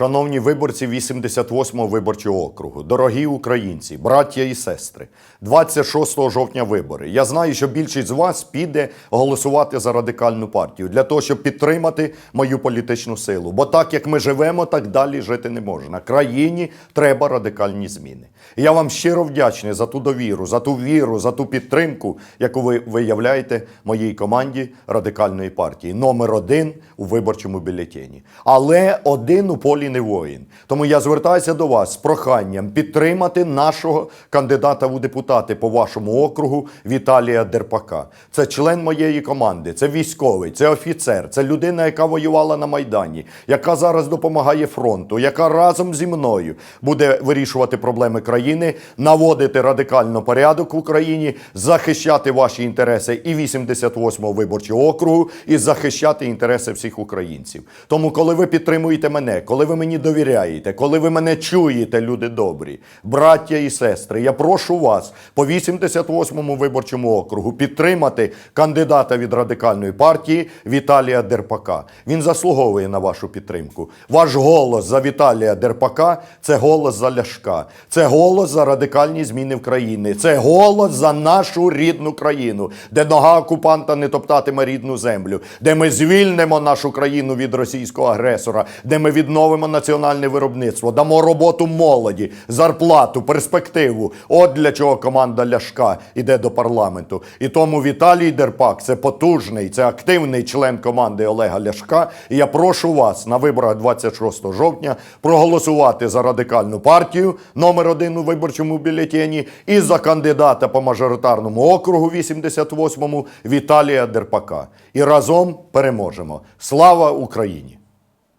Шановні виборці 88-го виборчого округу, дорогі українці, браття і сестри, 26 жовтня вибори. Я знаю, що більшість з вас піде голосувати за радикальну партію для того, щоб підтримати мою політичну силу. Бо так як ми живемо, так далі жити не можна. Країні треба радикальні зміни. Я вам щиро вдячний за ту довіру, за ту віру, за ту підтримку, яку ви виявляєте моїй команді радикальної партії. Номер один у виборчому бюлетені. Але один у полі не воїн. Тому я звертаюся до вас з проханням підтримати нашого кандидата у депутати по вашому округу Віталія Дерпака. Це член моєї команди, це військовий, це офіцер, це людина, яка воювала на Майдані, яка зараз допомагає фронту, яка разом зі мною буде вирішувати проблеми країни, наводити радикально порядок в Україні, захищати ваші інтереси і 88-го виборчого округу, і захищати інтереси всіх українців. Тому, коли ви підтримуєте мене, коли ви мені довіряєте, коли ви мене чуєте, люди добрі, браття і сестри, я прошу вас по 88-му виборчому округу підтримати кандидата від радикальної партії Віталія Дерпака. Він заслуговує на вашу підтримку. Ваш голос за Віталія Дерпака це голос за Ляшка, це голос за радикальні зміни в країні, це голос за нашу рідну країну, де нога окупанта не топтатиме рідну землю, де ми звільнимо нашу країну від російського агресора, де ми відновимо національне виробництво, дамо роботу молоді, зарплату, перспективу. От для чого команда Ляшка іде до парламенту. І тому Віталій Дерпак це потужний, це активний член команди Олега Ляшка. І я прошу вас на виборах 26 жовтня проголосувати за радикальну партію номер один у виборчому бюлетені і за кандидата по мажоритарному округу 88-му Віталія Дерпака. І разом переможемо. Слава Україні!